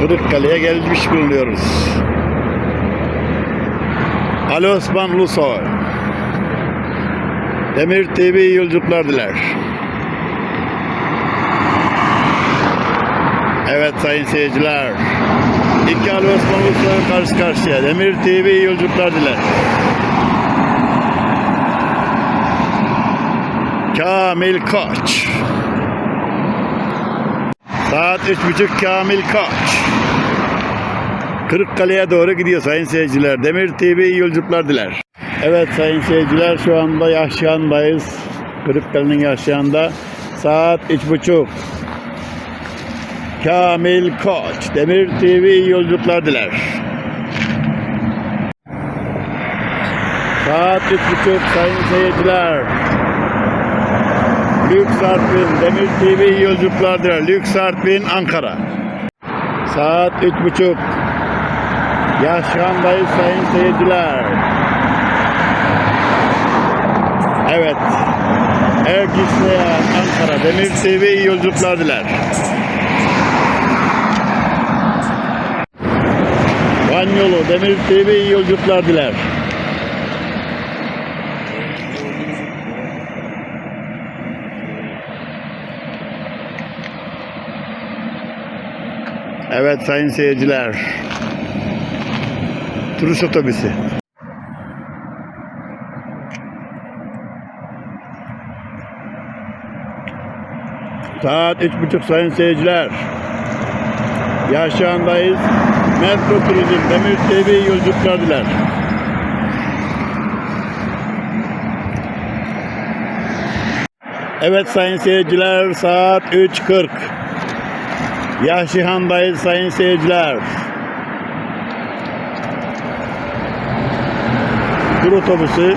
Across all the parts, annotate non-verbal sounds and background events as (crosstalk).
Kırıkkale'ye gelmiş bulunuyoruz. Ali Osman Ulusoy. Demir TV yolculuklar diler. Evet sayın seyirciler. İki Ali Osman Ulusoy karşı karşıya. Demir TV yolculuklar diler. Kamil Koç. Saat üç buçuk Kamil Koç. Kırıkkale'ye doğru gidiyor sayın seyirciler. Demir TV iyi yolculuklar diler. Evet sayın seyirciler şu anda Yaşayan'dayız. Kırıkkale'nin Yaşayan'da. Saat üç buçuk. Kamil Koç. Demir TV iyi yolculuklar diler. Saat üç buçuk sayın seyirciler. Lüks Artvin, Demir TV iyi yolculuklar diler. Lüks Artvin, Ankara. Saat üç buçuk. Yaşlandayız sayın seyirciler. Evet. Erkisleyen Ankara, Demir TV iyi yolculuklar. Van yolu, Demir TV iyi yolculuklar. Evet sayın seyirciler. Turist otobüsü. Saat üç buçuk sayın seyirciler. Yaşayandayız. Metro Turizm, Demir TV yolculuklar. Evet sayın seyirciler saat 3.40. Yaşihan'dayız sayın seyirciler. Tur otobüsü.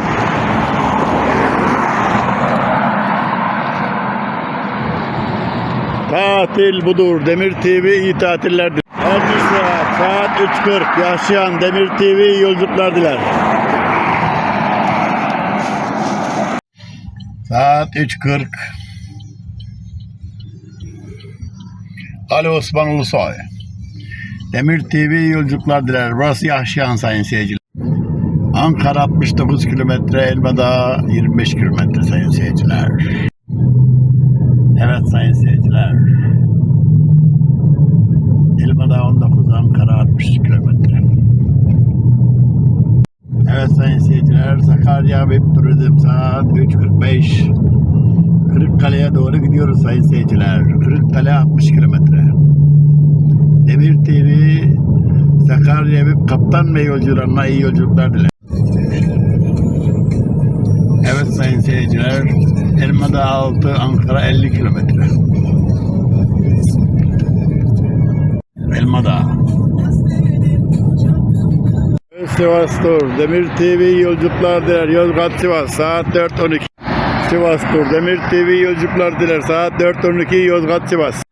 Tatil budur. Demir TV iyi tatillerdir. Ermiş saat, saat 3.40. Yaşayan Demir TV iyi yolculuklar diler. Saat 3.40. Ali Osman Ulusoy. Demir TV yolculuklar diler. Burası Yaşayan sayın seyirciler. Ankara 69 kilometre, Elmadağ 25 kilometre sayın seyirciler. Evet sayın seyirciler. Elmadağ 19, Ankara 60 kilometre. Evet sayın seyirciler, Sakarya Web Turizm saat 3.45. Kırıkkale'ye doğru gidiyoruz sayın seyirciler. Kırıkkale 60 kilometre. Demir TV Sakarya ve Kaptan ve yolcularına iyi yolculuklar diler. Evet sayın seyirciler. Elmadağ 6, Ankara 50 kilometre. Elmadağ. Evet, Sivas Tur, Demir TV yolculuklar diler. Yozgat Sivas saat 4.12. Sivas Tur, Demir TV yolculuklar diler. Saat 4.12 Yozgat Sivas.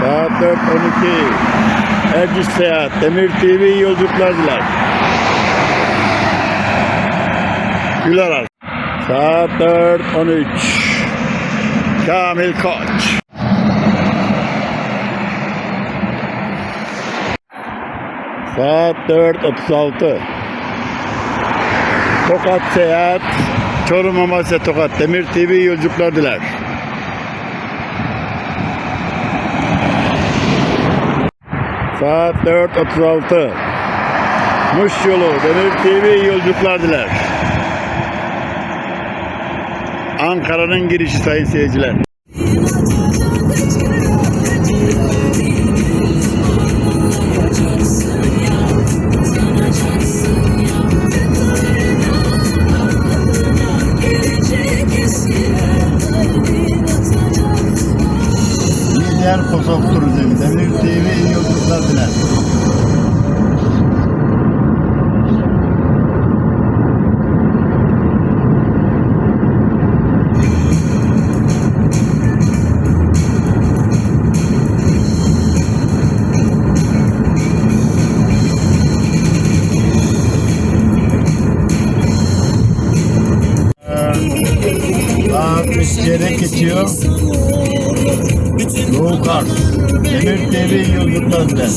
Saat 4.12 Erciş Seyahat Demir TV yolculuklar diler. Gülarar. Saat 4.13 Kamil Koç. Saat 4.36 Tokat Seyahat Çorum Amasya Tokat Demir TV yolculuklar diler. Saat 4.36 Muş yolu Demir TV yolculuklar diler. Ankara'nın girişi sayın seyirciler. Demir TV yolculuklar diler.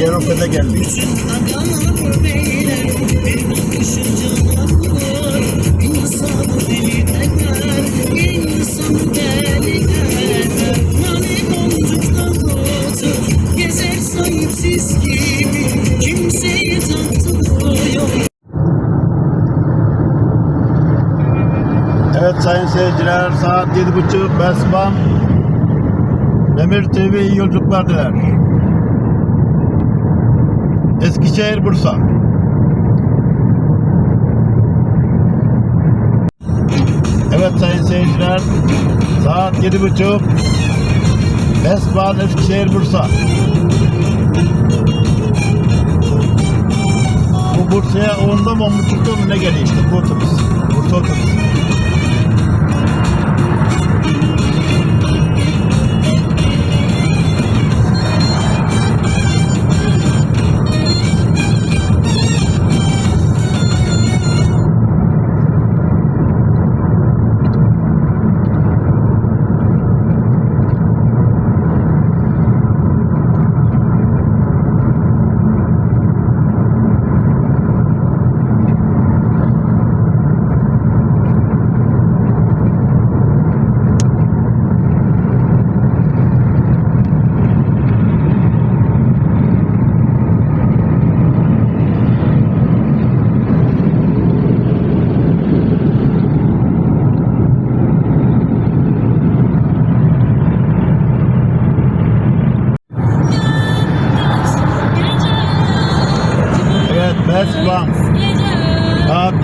Yeroka'da geldik. Saat yedi buçuk Besman Demir TV iyi yolculuklar diler. Eskişehir Bursa. Evet sayın seyirciler saat yedi buçuk Besman Eskişehir Bursa. Bu Bursa'ya onda mı on buçukta mı ne geliyor işte bu otobüs. Bursa otobüsü.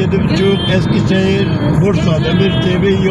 Yedi buçuk Eskişehir, Bursa, Demir TV iyi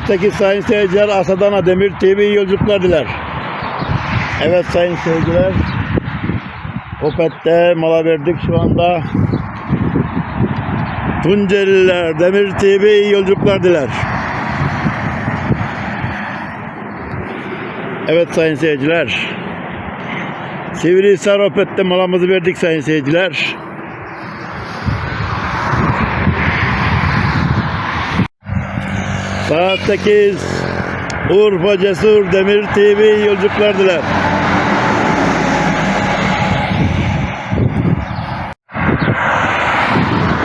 8 sayın seyirciler Asadana Demir TV yolculuklar diler. Evet sayın seyirciler. Opet'te mola verdik şu anda. Tunceliler Demir TV yolculuklar diler. Evet sayın seyirciler. Sivrihisar Opet'te molamızı verdik sayın seyirciler. Saat 8 Urfa Cesur Demir TV yolculuklar diler.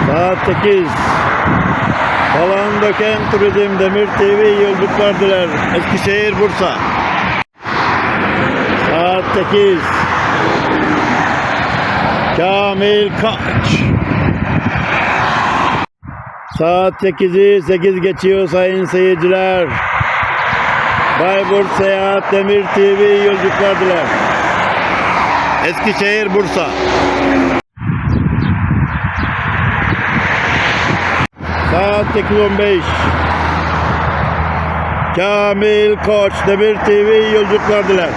Saat 8 Falan Döken Turizm Demir TV yolculuklar diler. Eskişehir Bursa. Saat 8 Kamil Kaç Saat 8'i 8 geçiyor sayın seyirciler. Bayburt Seyahat Demir TV iyi yolculuklar diler. Eskişehir Bursa. Saat 8.15. Kamil Koç Demir TV iyi yolculuklar diler.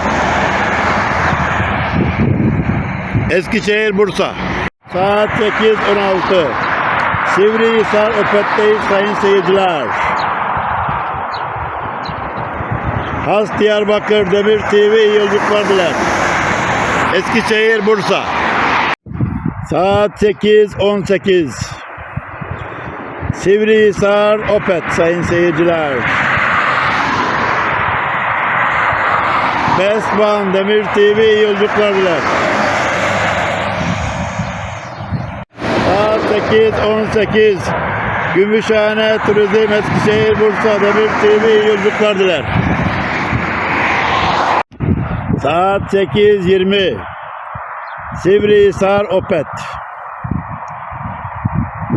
Eskişehir Bursa. Saat 8.16. Sivrihisar Öpet'teyiz sayın seyirciler. Has Diyarbakır Demir TV iyi yolculuklar diler. Eskişehir Bursa. Saat 8.18. Sivrihisar Opet sayın seyirciler. Bestban Demir TV iyi yolculuklar diler. Saat 8.18. Gümüşhane Turizm Eskişehir Bursa Demir TV yolculuklar diler. Saat 8.20. Sivrihisar Opet.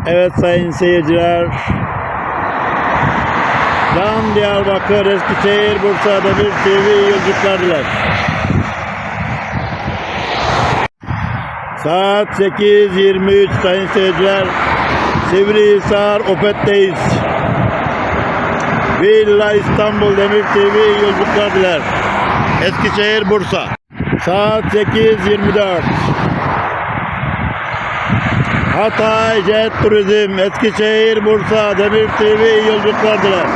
Evet sayın seyirciler. Can Diyarbakır, Eskişehir, Bursa, Demir TV yolculuklar diler. Saat 8.23 sayın seyirciler. Sivrihisar Opet'teyiz. Villa İstanbul Demir TV yolculuklar diler. Eskişehir, Bursa. Saat 8.24. Hatay Jet Turizm, Eskişehir, Bursa, Demir TV yolculuklar diler.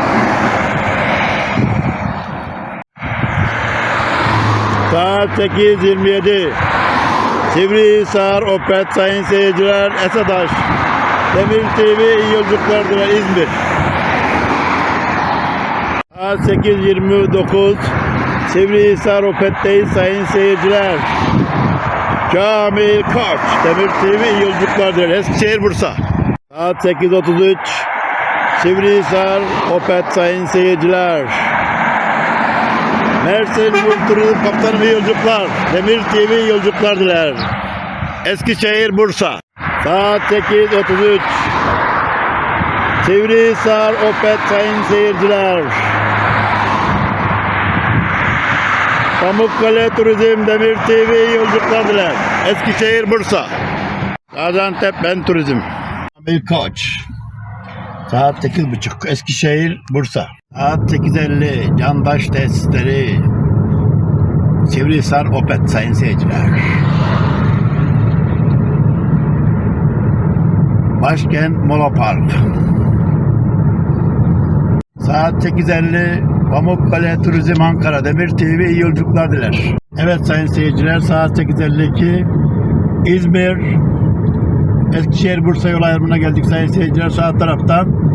Saat 8.27. Sivrihisar, Opet, sayın seyirciler, Esadaş. Demir TV iyi yolculuklar diler, İzmir. Saat 8.29. Sivrihisar, Opet'teyiz sayın seyirciler. Kamil Koç, Demir TV iyi yolculuklar diler. Eskişehir, Bursa. Saat 8.33. Sivrihisar, Opet sayın seyirciler. Mersin Turizm Kaptanı iyi yolculuklar. Demir TV yolculuklar diler. Eskişehir, Bursa. Saat 8.33. Sivrihisar, Opet sayın seyirciler. Pamukkale Turizm Demir TV yolculuklar diler. Eskişehir, Bursa. Gaziantep Ben Turizm. Kamil Koç. Saat 8.30 Eskişehir, Bursa. Saat 8.50 Candaş Tesisleri. Sivrihisar Opet sayın seyirciler. Başkent Mola Park. Saat 8.50 Pamukkale Turizm Ankara Demir TV iyi yolculuklar diler. Evet sayın seyirciler saat 8.52 İzmir Eskişehir Bursa yol ayrımına geldik sayın seyirciler sağ taraftan.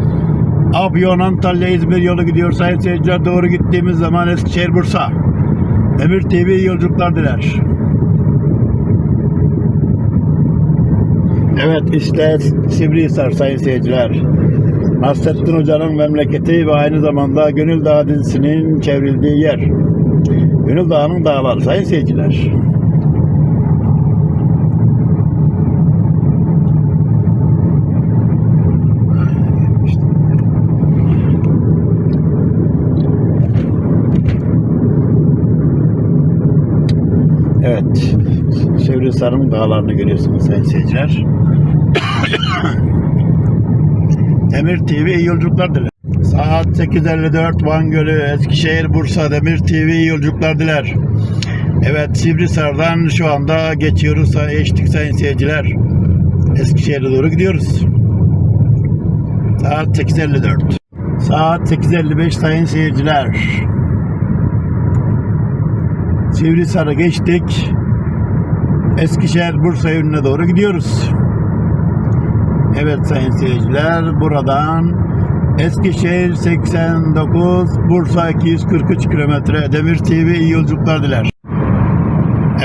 Afyon Antalya İzmir yolu gidiyor sayın seyirciler doğru gittiğimiz zaman Eskişehir Bursa. Demir TV yolculuklar diler. Evet işte Sivrihisar sayın seyirciler. Nasrettin Hoca'nın memleketi ve aynı zamanda Gönül Dağı dizisinin çevrildiği yer. Gönül Dağı'nın dağları sayın seyirciler. Evet, Sivrihisar'ın dağlarını görüyorsunuz sayın seyirciler. (coughs) Demir TV iyi yolculuklar diler. Saat 8.54 Van Gölü, Eskişehir, Bursa, Demir TV iyi yolculuklar diler. Evet Sivrisar'dan şu anda geçiyoruz. Geçtik sayın seyirciler. Eskişehir'e doğru gidiyoruz. Saat 8.54. Saat 8.55 sayın seyirciler. Sivrisar'ı geçtik. Eskişehir, Bursa yönüne doğru gidiyoruz. Evet sayın seyirciler buradan Eskişehir 89, Bursa 243 kilometre. Demir TV iyi yolculuklar diler.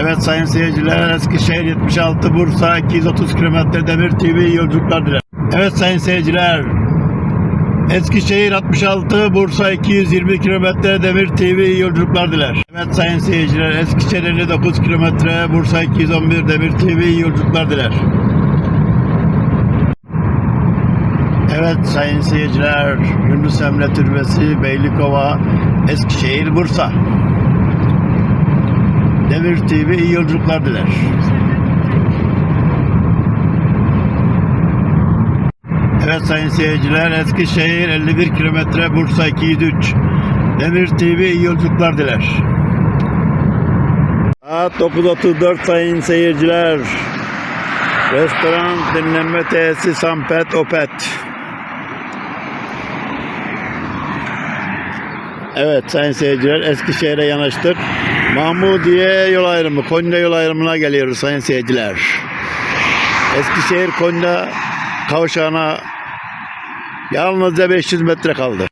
Evet sayın seyirciler Eskişehir 76, Bursa 230 kilometre. Demir TV iyi yolculuklar diler. Evet sayın seyirciler Eskişehir 66, Bursa 220 km Demir TV iyi yolculuklar diler. Evet sayın seyirciler Eskişehir 59 km Bursa 211 Demir TV iyi yolculuklar diler. Evet sayın seyirciler Yunus Emre Türbesi Beylikova Eskişehir Bursa Demir TV iyi yolculuklar diler. Evet sayın seyirciler Eskişehir 51 kilometre Bursa 203 Demir TV iyi yolculuklar diler. Saat 9.34 sayın seyirciler. Restoran dinlenme tesisi Sampet Opet. Evet sayın seyirciler Eskişehir'e yanaştık. Mahmudiye yol ayrımı, Konya yol ayrımına geliyoruz sayın seyirciler. Eskişehir Konya kavşağına yalnızca 500 metre kaldı.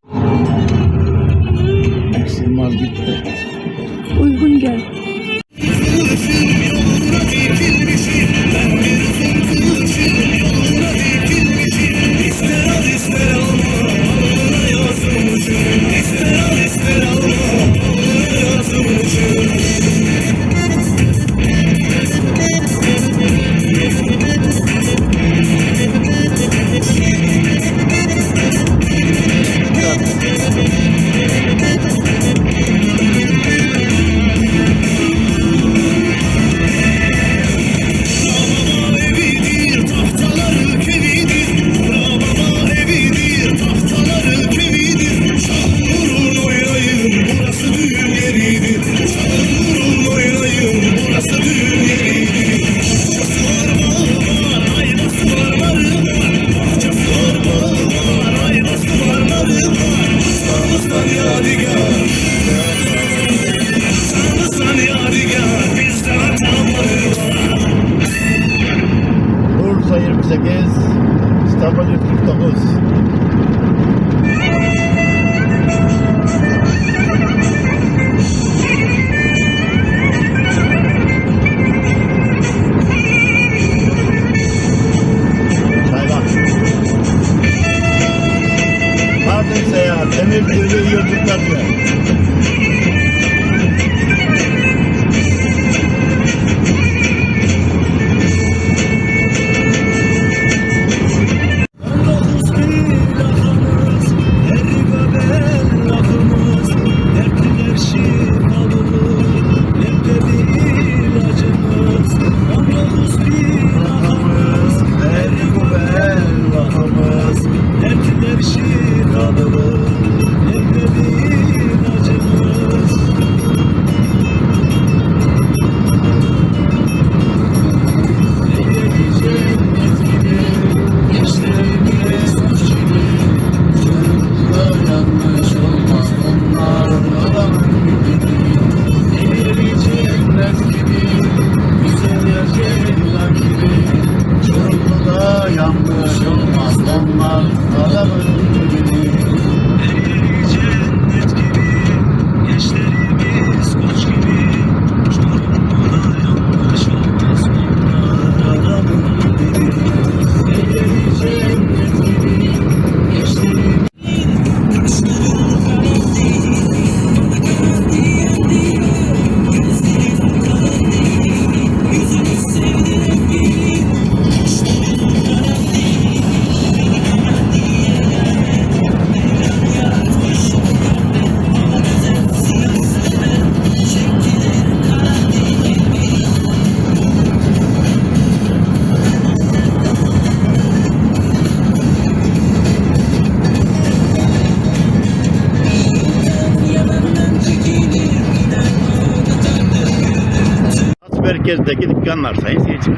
merkezdeki dükkanlar sayısı için.